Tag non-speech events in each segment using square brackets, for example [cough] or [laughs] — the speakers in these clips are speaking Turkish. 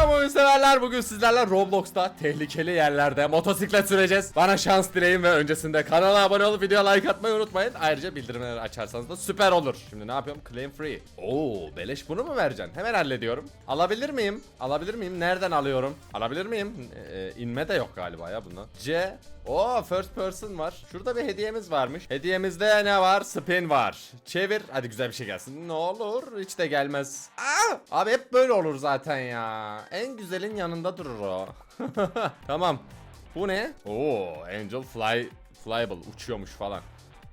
Selam oyun severler. Bugün sizlerle Roblox'ta tehlikeli yerlerde motosiklet süreceğiz. Bana şans dileyin ve öncesinde kanala abone olup videoya like atmayı unutmayın. Ayrıca bildirimleri açarsanız da süper olur. Şimdi ne yapıyorum? Claim free. Oo, beleş bunu mu vereceksin? Hemen hallediyorum. Alabilir miyim? Alabilir miyim? Nereden alıyorum? Alabilir miyim? Ee, inme de yok galiba ya bunda. C. Oo, first person var. Şurada bir hediyemiz varmış. Hediyemizde ne var? Spin var. Çevir. Hadi güzel bir şey gelsin. Ne olur? Hiç de gelmez. Aa! Abi hep böyle olur zaten ya. En güzelin yanında durur o. [laughs] tamam. Bu ne? Oo, Angel Fly Flyable uçuyormuş falan.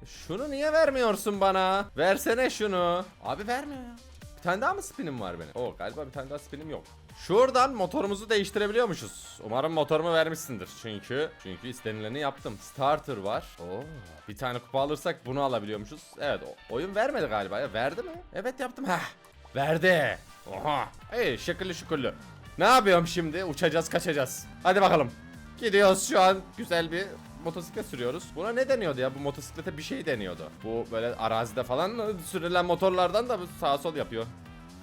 Şunu niye vermiyorsun bana? Versene şunu. Abi vermiyor ya. Bir tane daha mı spinim var benim? Oo galiba bir tane daha spinim yok. Şuradan motorumuzu değiştirebiliyormuşuz. Umarım motorumu vermişsindir. Çünkü çünkü istenileni yaptım. Starter var. Oo. Bir tane kupa alırsak bunu alabiliyormuşuz. Evet, oyun vermedi galiba ya. Verdi mi? Evet yaptım. Heh. Verdi. Oha. Hey şıkırlı şıkırlı. Ne yapıyorum şimdi? Uçacağız, kaçacağız. Hadi bakalım. Gidiyoruz şu an. Güzel bir motosiklet sürüyoruz. Buna ne deniyordu ya? Bu motosiklete bir şey deniyordu. Bu böyle arazide falan sürülen motorlardan da sağ sol yapıyor.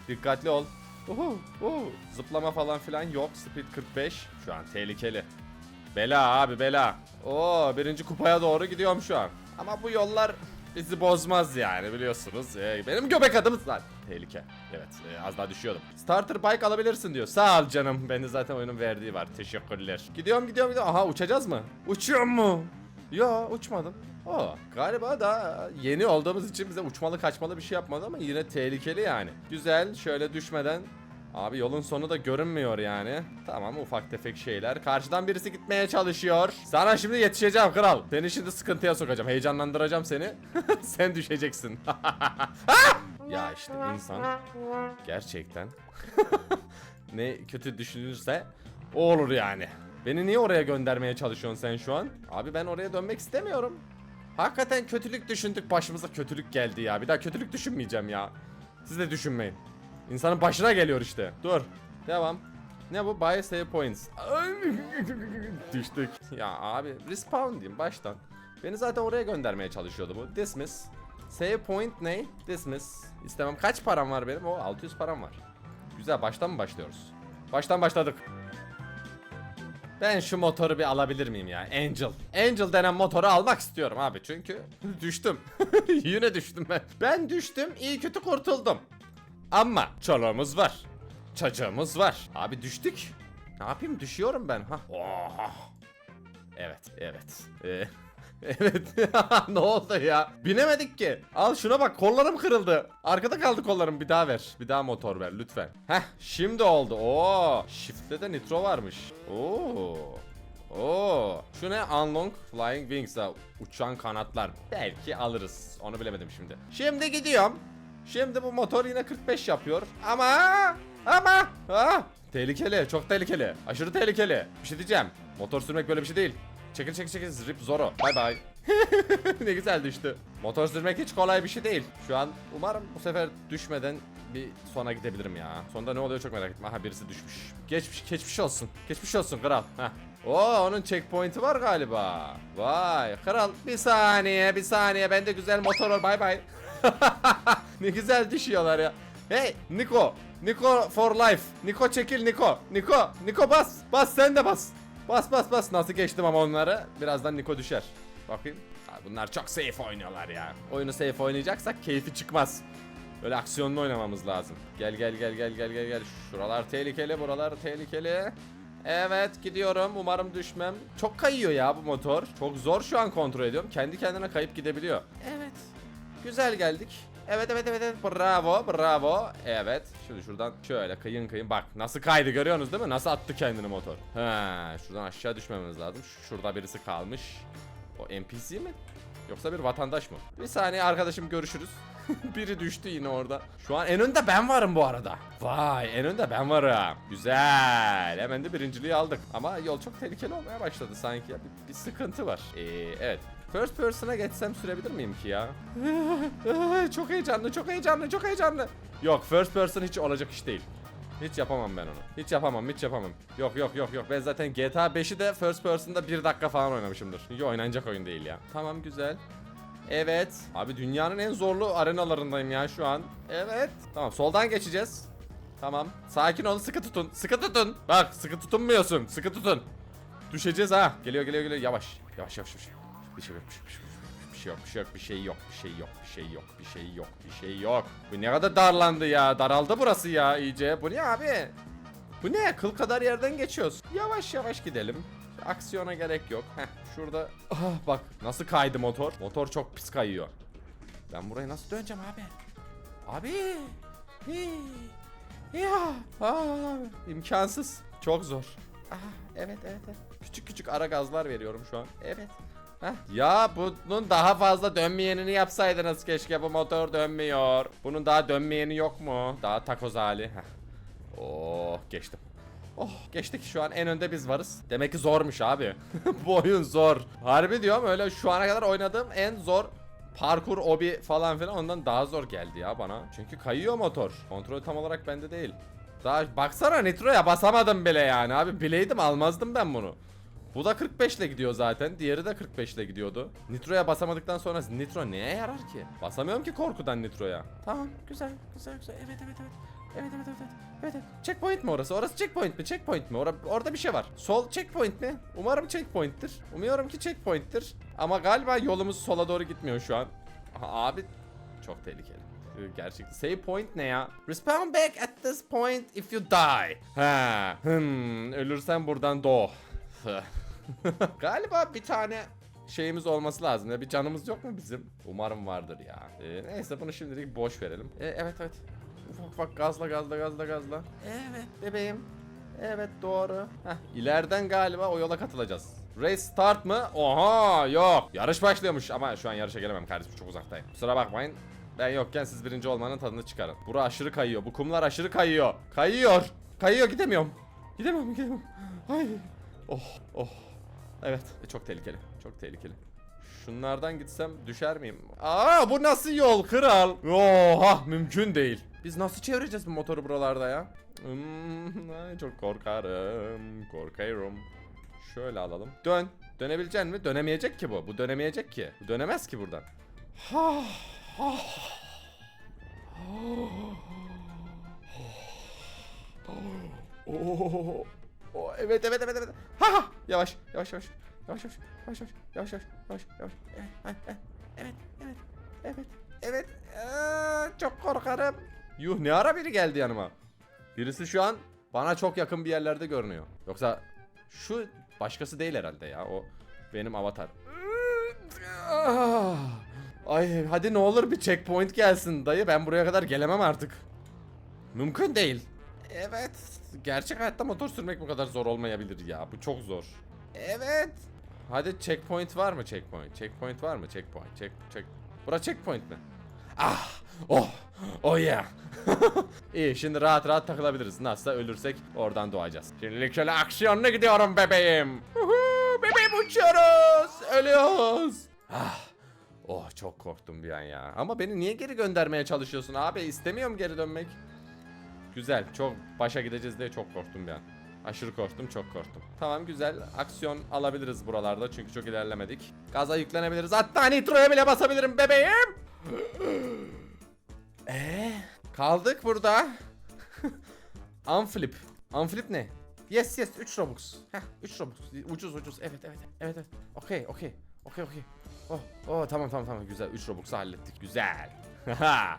Dikkatli ol. Uhu, uhu. Zıplama falan filan yok. Speed 45. Şu an tehlikeli. Bela abi bela. Oo birinci kupaya doğru gidiyorum şu an. Ama bu yollar bizi bozmaz yani biliyorsunuz. Ee, benim göbek adım zaten. Tehlike. Evet e, az daha düşüyordum. Starter bike alabilirsin diyor. Sağ ol canım. Bende zaten oyunun verdiği var. Teşekkürler. Gidiyorum gidiyorum gidiyorum. Aha uçacağız mı? Uçuyor mu? Yo uçmadım. O galiba da yeni olduğumuz için bize uçmalı kaçmalı bir şey yapmadı ama yine tehlikeli yani. Güzel şöyle düşmeden Abi yolun sonu da görünmüyor yani. Tamam ufak tefek şeyler. Karşıdan birisi gitmeye çalışıyor. Sana şimdi yetişeceğim kral. Seni şimdi sıkıntıya sokacağım. Heyecanlandıracağım seni. [laughs] Sen düşeceksin. [laughs] ya işte insan gerçekten [laughs] ne kötü düşünürse o olur yani. Beni niye oraya göndermeye çalışıyorsun sen şu an? Abi ben oraya dönmek istemiyorum. Hakikaten kötülük düşündük başımıza kötülük geldi ya. Bir daha kötülük düşünmeyeceğim ya. Siz de düşünmeyin. İnsanın başına geliyor işte. Dur. Devam. Ne bu? Buy save points. [laughs] Düştük. Ya abi respawn diyeyim baştan. Beni zaten oraya göndermeye çalışıyordu bu. Dismiss. Save point ne? Dismiss. İstemem. Kaç param var benim? O 600 param var. Güzel baştan mı başlıyoruz? Baştan başladık. Ben şu motoru bir alabilir miyim ya? Angel. Angel denen motoru almak istiyorum abi çünkü [laughs] düştüm. [laughs] Yine düştüm ben. Ben düştüm iyi kötü kurtuldum. Ama çoluğumuz var. Çocuğumuz var. Abi düştük. Ne yapayım düşüyorum ben ha. Oha. Evet evet. Ee, [laughs] evet. [laughs] ne oldu ya? Binemedik ki. Al şuna bak kollarım kırıldı. Arkada kaldı kollarım bir daha ver. Bir daha motor ver lütfen. Heh şimdi oldu. Oo. Shift'te de nitro varmış. Oo. Oo. Şu ne? Unlong Flying Wings. Ha, Uçan kanatlar. Belki alırız. Onu bilemedim şimdi. Şimdi gidiyorum. Şimdi bu motor yine 45 yapıyor. Ama ama ah, tehlikeli, çok tehlikeli. Aşırı tehlikeli. Bir şey diyeceğim. Motor sürmek böyle bir şey değil. Çekil çekil çekil rip zoro. Bay bay. [laughs] ne güzel düştü. Motor sürmek hiç kolay bir şey değil. Şu an umarım bu sefer düşmeden bir sona gidebilirim ya. Sonunda ne oluyor çok merak ettim. Aha birisi düşmüş. Geçmiş, geçmiş olsun. Geçmiş olsun kral. Heh. Oo onun checkpoint'i var galiba. Vay kral bir saniye bir saniye bende güzel motor var bay bay. ne güzel düşüyorlar ya. Hey Niko. Niko for life. Niko çekil Niko. Niko. Niko bas. Bas sen de bas. Bas bas bas. Nasıl geçtim ama onları. Birazdan Niko düşer. Bakayım. Ha, bunlar çok safe oynuyorlar ya. Oyunu safe oynayacaksak keyfi çıkmaz. Böyle aksiyonlu oynamamız lazım. Gel gel gel gel gel gel gel. Şuralar tehlikeli, buralar tehlikeli. Evet gidiyorum. Umarım düşmem. Çok kayıyor ya bu motor. Çok zor şu an kontrol ediyorum. Kendi kendine kayıp gidebiliyor. Evet. Güzel geldik. Evet evet evet evet. Bravo bravo. Evet şimdi şuradan şöyle kıyın kıyın. Bak nasıl kaydı görüyorsunuz değil mi? Nasıl attı kendini motor? He şuradan aşağı düşmememiz lazım. Şurada birisi kalmış. O NPC mi? Yoksa bir vatandaş mı? Bir saniye arkadaşım görüşürüz. [laughs] Biri düştü yine orada. Şu an en önde ben varım bu arada. Vay en önde ben varım. Güzel. Hemen de birinciliği aldık. Ama yol çok tehlikeli olmaya başladı sanki. Bir, bir sıkıntı var. Ee, Evet First person'a geçsem sürebilir miyim ki ya? [laughs] çok heyecanlı, çok heyecanlı, çok heyecanlı. Yok, first person hiç olacak iş değil. Hiç yapamam ben onu. Hiç yapamam, hiç yapamam. Yok yok yok yok. Ben zaten GTA 5'i de first person'da 1 dakika falan oynamışımdır. Çünkü oynanacak oyun değil ya. Tamam güzel. Evet. Abi dünyanın en zorlu arenalarındayım ya şu an. Evet. Tamam soldan geçeceğiz. Tamam. Sakin olun sıkı tutun. Sıkı tutun. Bak sıkı tutunmuyorsun. Sıkı tutun. Düşeceğiz ha. Geliyor geliyor geliyor. Yavaş. Yavaş yavaş yavaş. Şey bir şey yok, bir şey yok, bir şey yok, bir şey yok, bir şey yok, bir şey yok, bir şey yok, bir şey yok. Bu ne kadar darlandı ya, daraldı burası ya iyice. Bu ne abi? Bu ne? Kıl kadar yerden geçiyoruz. Yavaş yavaş gidelim. Aksiyona gerek yok. Heh, şurada. Ah bak nasıl kaydı motor. Motor çok pis kayıyor. Ben buraya nasıl döneceğim abi? Abi. Hii. Ya. Aa, imkansız. Çok zor. Ah, evet, evet evet. Küçük küçük ara gazlar veriyorum şu an. Evet. Ya bunun daha fazla dönmeyenini yapsaydınız keşke bu motor dönmüyor. Bunun daha dönmeyeni yok mu? Daha takoz hali. Heh. Oh geçtim. Oh geçtik şu an en önde biz varız. Demek ki zormuş abi. [laughs] bu oyun zor. Harbi diyorum öyle şu ana kadar oynadığım en zor parkur obi falan filan ondan daha zor geldi ya bana. Çünkü kayıyor motor. Kontrol tam olarak bende değil. Daha baksana Nitro'ya basamadım bile yani abi. Bileydim almazdım ben bunu. Bu da 45 ile gidiyor zaten. Diğeri de 45 ile gidiyordu. Nitro'ya basamadıktan sonra Nitro neye yarar ki? Basamıyorum ki korkudan Nitro'ya. Tamam güzel güzel güzel. Evet evet evet. Evet evet evet. Evet, evet. Checkpoint mi orası? Orası checkpoint mi? Checkpoint mi? Ora- orada bir şey var. Sol checkpoint mi? Umarım checkpoint'tir. Umuyorum ki checkpoint'tir. Ama galiba yolumuz sola doğru gitmiyor şu an. Aha, abi çok tehlikeli. Gerçekten. Save point ne ya? Respawn back at this point if you die. Ha. Hmm. Ölürsen buradan doğ. [laughs] Galiba bir tane şeyimiz olması lazım. Ya bir canımız yok mu bizim? Umarım vardır ya. Ee, neyse bunu şimdilik boş verelim. Ee, evet evet. Ufak ufak gazla gazla gazla gazla. Evet bebeğim. Evet doğru. Heh, ileriden galiba o yola katılacağız. Race start mı? Oha yok. Yarış başlıyormuş ama şu an yarışa gelemem kardeşim çok uzaktayım. Kusura bakmayın. Ben yokken siz birinci olmanın tadını çıkarın. Bura aşırı kayıyor. Bu kumlar aşırı kayıyor. Kayıyor. Kayıyor gidemiyorum. Gidemiyorum gidemiyorum. Ay. Oh oh. Evet e, çok tehlikeli. Çok tehlikeli. Şunlardan gitsem düşer miyim? Aa bu nasıl yol kral? Oha mümkün değil. Biz nasıl çevireceğiz bu motoru buralarda ya? Hmm, ay, çok korkarım. Korkuyorum. Şöyle alalım. Dön. Dönebilecek mi? Dönemeyecek ki bu. Bu dönemeyecek ki. Bu dönemez ki buradan. Ha, ha. Oo. Oo, evet evet evet evet. Ha ha. Yavaş yavaş yavaş. Yavaş yavaş. Yavaş yavaş. Yavaş yavaş. Yavaş yavaş. Evet evet evet evet. Evet evet. Çok korkarım. Yuh ne ara biri geldi yanıma. Birisi şu an bana çok yakın bir yerlerde görünüyor. Yoksa şu başkası değil herhalde ya. O benim avatar. Ah. Ay hadi ne olur bir checkpoint gelsin dayı. Ben buraya kadar gelemem artık. Mümkün değil. Evet. Gerçek hayatta motor sürmek bu kadar zor olmayabilir ya. Bu çok zor. Evet. Hadi checkpoint var mı checkpoint? Checkpoint var mı checkpoint? Check check. Bura checkpoint mi? Ah! Oh! Oh yeah! [laughs] İyi şimdi rahat rahat takılabiliriz. Nasılsa ölürsek oradan doğacağız. Şimdilik şöyle aksiyonla gidiyorum bebeğim. Uhu, bebeğim uçuyoruz. Ölüyoruz. Ah! Oh çok korktum bir an ya. Ama beni niye geri göndermeye çalışıyorsun abi? İstemiyorum geri dönmek. Güzel. Çok başa gideceğiz diye çok korktum bir an. Aşırı korktum, çok korktum. Tamam güzel. Aksiyon alabiliriz buralarda çünkü çok ilerlemedik. Gaza yüklenebiliriz. Hatta nitroya bile basabilirim bebeğim. Eee? [gasps] Kaldık burada. [laughs] Unflip. Unflip ne? Yes yes 3 Robux. Heh 3 Robux. Ucuz ucuz. Evet evet. Evet evet. Okey okey. Okey okey. Oh, oh tamam tamam tamam güzel 3 Robux'u hallettik. Güzel. [laughs]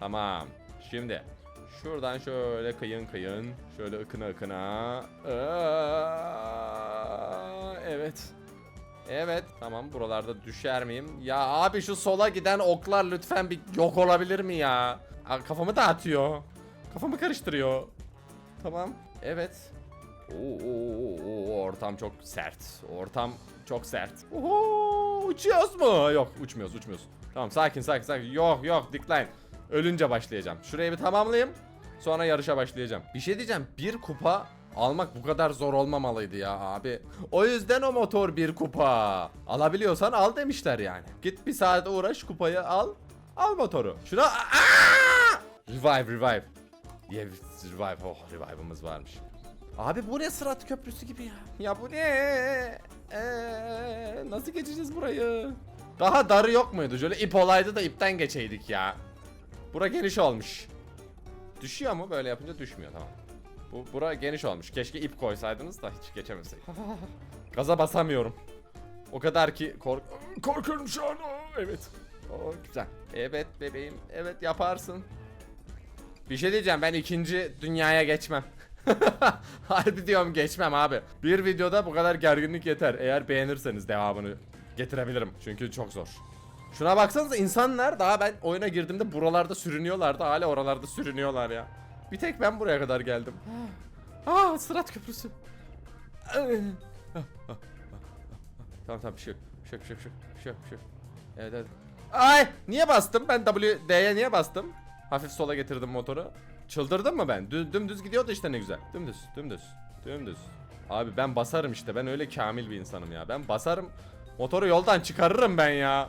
Tamam. Şimdi şuradan şöyle kıyın kıyın. Şöyle ıkına ıkına. Evet. Evet tamam buralarda düşer miyim? Ya abi şu sola giden oklar lütfen bir yok olabilir mi ya? Kafamı dağıtıyor. Kafamı karıştırıyor. Tamam. Evet. Oo, oo, oo, ortam çok sert. Ortam çok sert. Oho, uçuyoruz mu? Yok uçmuyoruz uçmuyoruz. Tamam sakin sakin sakin. Yok yok decline. Ölünce başlayacağım. Şurayı bir tamamlayayım. Sonra yarışa başlayacağım. Bir şey diyeceğim. Bir kupa almak bu kadar zor olmamalıydı ya abi. O yüzden o motor bir kupa. Alabiliyorsan al demişler yani. Git bir saat uğraş kupayı al. Al motoru. Şuna... Revive revive. Yeah, revive. Oh revive'ımız varmış. Abi bu ne sırat köprüsü gibi ya. Ya bu ne? Ee, nasıl geçeceğiz burayı? Daha darı yok muydu? Şöyle ip olaydı da ipten geçeydik ya. Bura geniş olmuş. Düşüyor mu? Böyle yapınca düşmüyor tamam. Bu bura geniş olmuş. Keşke ip koysaydınız da hiç geçemeseydik. [laughs] Gaza basamıyorum. O kadar ki kork korkuyorum şu an. Aa, Evet. Oo, güzel. Evet bebeğim. Evet yaparsın. Bir şey diyeceğim ben ikinci dünyaya geçmem. [laughs] Harbi diyorum geçmem abi. Bir videoda bu kadar gerginlik yeter. Eğer beğenirseniz devamını getirebilirim. Çünkü çok zor. Şuna baksanıza insanlar daha ben oyuna girdiğimde buralarda sürünüyorlardı. Hala oralarda sürünüyorlar ya. Bir tek ben buraya kadar geldim. Aa Sırat Köprüsü. Tamam tamam bir şey yok. Bir şey yok, bir şey yok, bir şey yok, bir şey yok. Evet evet. Ay niye bastım? Ben WD'ye niye bastım? Hafif sola getirdim motoru. Çıldırdım mı ben? Dü dümdüz gidiyordu işte ne güzel. Dümdüz, dümdüz, dümdüz. Abi ben basarım işte. Ben öyle kamil bir insanım ya. Ben basarım. Motoru yoldan çıkarırım ben ya.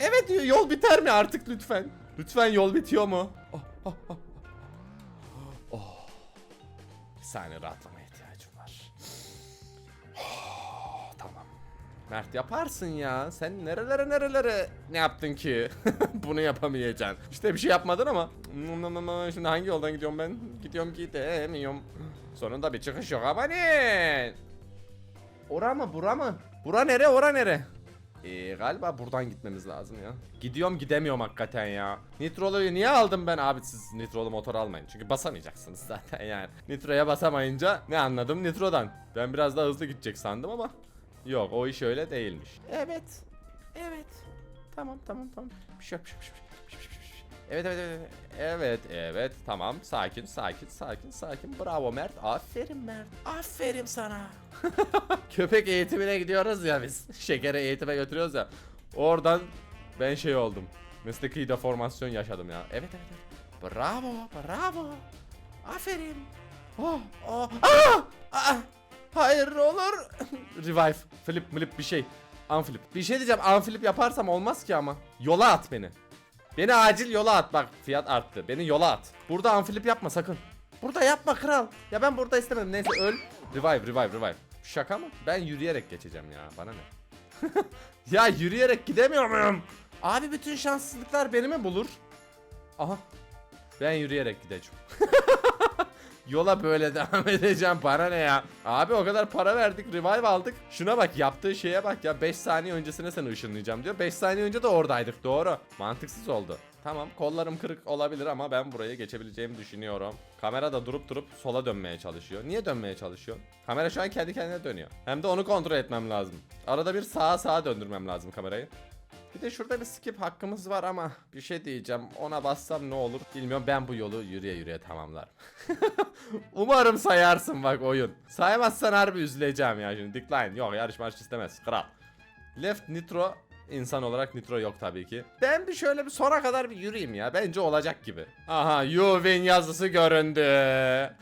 Evet yol biter mi artık lütfen? Lütfen yol bitiyor mu? Oh, oh, oh. Oh. Bir saniye rahatlamaya ihtiyacım var. Oh, tamam. Mert yaparsın ya. Sen nerelere nerelere ne yaptın ki? [laughs] Bunu yapamayacaksın. İşte bir şey yapmadın ama. Şimdi hangi yoldan gidiyorum ben? Gidiyorum gidemiyorum. Sonunda bir çıkış yok ama ne? Ora mı bura mı? Bura nere ora nere? Ee, galiba buradan gitmemiz lazım ya. Gidiyorum gidemiyorum hakikaten ya. Nitroluyu niye aldım ben abi siz nitrolu motor almayın. Çünkü basamayacaksınız zaten yani. Nitroya basamayınca ne anladım nitrodan. Ben biraz daha hızlı gidecek sandım ama. Yok o iş öyle değilmiş. Evet. Evet. Tamam tamam tamam. Bir şey yok, bir şey bir şey Evet evet evet. Evet evet tamam sakin sakin sakin sakin. Bravo Mert. Aferin Mert. Aferin sana. [laughs] Köpek eğitimine gidiyoruz ya biz. [laughs] Şekere eğitime götürüyoruz ya. Oradan ben şey oldum. Mesleki deformasyon yaşadım ya. Evet evet evet. Bravo bravo. Aferin. Oh, oh. Ah! Ah! Hayır olur. [laughs] Revive. Flip flip bir şey. Unflip. Bir şey diyeceğim. Unflip yaparsam olmaz ki ama. Yola at beni. Beni acil yola at. Bak fiyat arttı. Beni yola at. Burada unflip yapma sakın. Burada yapma kral. Ya ben burada istemedim. Neyse öl. Revive revive revive. Şaka mı? Ben yürüyerek geçeceğim ya. Bana ne? [laughs] ya yürüyerek gidemiyor muyum? Abi bütün şanssızlıklar beni mi bulur? Aha. Ben yürüyerek gideceğim. [laughs] Yola böyle [laughs] devam edeceğim. Bana ne ya? Abi o kadar para verdik revive aldık. Şuna bak yaptığı şeye bak ya. 5 saniye öncesine seni ışınlayacağım diyor. 5 saniye önce de oradaydık. Doğru. Mantıksız oldu. Tamam kollarım kırık olabilir ama ben buraya geçebileceğimi düşünüyorum. Kamera da durup durup sola dönmeye çalışıyor. Niye dönmeye çalışıyor? Kamera şu an kendi kendine dönüyor. Hem de onu kontrol etmem lazım. Arada bir sağa sağa döndürmem lazım kamerayı bir de şurada bir skip hakkımız var ama bir şey diyeceğim. Ona bassam ne olur bilmiyorum. Ben bu yolu yürüye yürüye tamamlarım. [laughs] Umarım sayarsın bak oyun. Saymazsan harbi üzüleceğim ya şimdi. Decline. Yok yarış marş istemez. Kral. Left Nitro insan olarak Nitro yok tabii ki. Ben bir şöyle bir sona kadar bir yürüyeyim ya. Bence olacak gibi. Aha Yuvin yazısı göründü.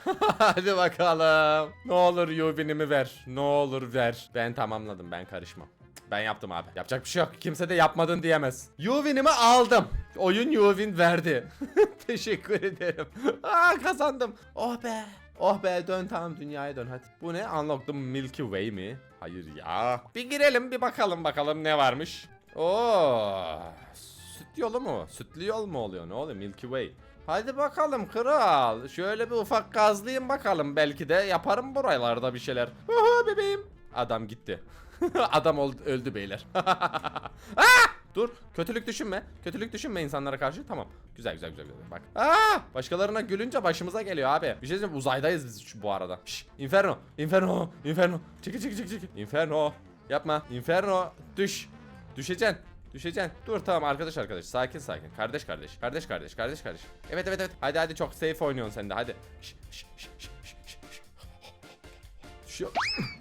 [laughs] Hadi bakalım. Ne olur Yuvin'imi ver. Ne olur ver. Ben tamamladım. Ben karışmam. Ben yaptım abi. Yapacak bir şey yok. Kimse de yapmadın diyemez. Yuvin'imi aldım. Oyun Yuvin verdi. [laughs] Teşekkür ederim. Aa kazandım. Oh be. Oh be dön tamam dünyaya dön hadi. Bu ne? Unlock Milky Way mi? Hayır ya. Bir girelim bir bakalım bakalım ne varmış. Oo. Süt yolu mu? Sütlü yol mu oluyor? Ne oluyor? Milky Way. Hadi bakalım kral. Şöyle bir ufak gazlayayım bakalım. Belki de yaparım buralarda bir şeyler. Oha bebeğim. Adam gitti. [laughs] Adam oldu, öldü beyler. Aa! [laughs] Dur. Kötülük düşünme. Kötülük düşünme insanlara karşı. Tamam. Güzel güzel güzel. güzel. Bak. Aa! Başkalarına gülünce başımıza geliyor abi. Bir şey diyeceğim. Uzaydayız biz şu bu arada. Şş, Inferno. Inferno. Inferno. Çekil çekil çekil çekil. Inferno. Yapma. Inferno. Düş. Düşeceksin. Düşeceksin. Dur tamam arkadaş arkadaş. Sakin sakin. Kardeş kardeş. Kardeş kardeş. Kardeş kardeş. Evet evet evet. Hadi hadi çok safe oynuyorsun sen de. Hadi. Şş, şş, şş, şş, şş. Düşüyor. [clears throat]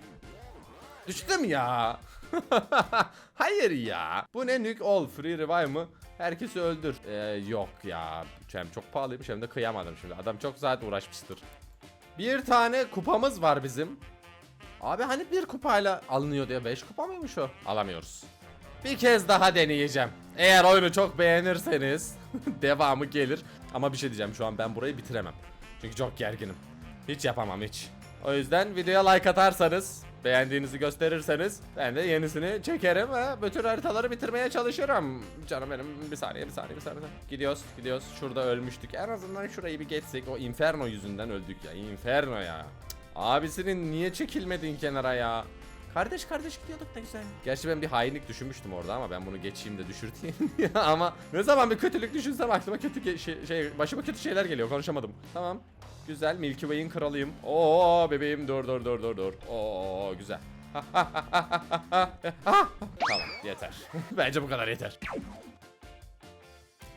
Düştüm ya. [laughs] Hayır ya. Bu ne Nuke All Free Revive mı? Herkesi öldür. Ee, yok ya. Hem çok pahalıymış hem de kıyamadım şimdi. Adam çok zaten uğraşmıştır. Bir tane kupamız var bizim. Abi hani bir kupayla alınıyor diye 5 kupa mıymış o? Alamıyoruz. Bir kez daha deneyeceğim. Eğer oyunu çok beğenirseniz [laughs] devamı gelir. Ama bir şey diyeceğim şu an ben burayı bitiremem. Çünkü çok gerginim. Hiç yapamam hiç. O yüzden videoya like atarsanız beğendiğinizi gösterirseniz ben de yenisini çekerim ve bütün haritaları bitirmeye çalışırım. Canım benim bir saniye bir saniye bir saniye. Gidiyoruz gidiyoruz. Şurada ölmüştük. En azından şurayı bir geçsek. O Inferno yüzünden öldük ya. Inferno ya. Abisinin niye çekilmedin kenara ya? Kardeş kardeş gidiyorduk ne güzel. Gerçi ben bir hainlik düşünmüştüm orada ama ben bunu geçeyim de düşürteyim [laughs] ama ne zaman bir kötülük düşünsem aklıma kötü şey, şey başıma kötü şeyler geliyor konuşamadım. Tamam. Güzel Milky Way'in kralıyım. Oo bebeğim dur dur dur dur dur. Oo güzel. [laughs] tamam yeter. [laughs] Bence bu kadar yeter.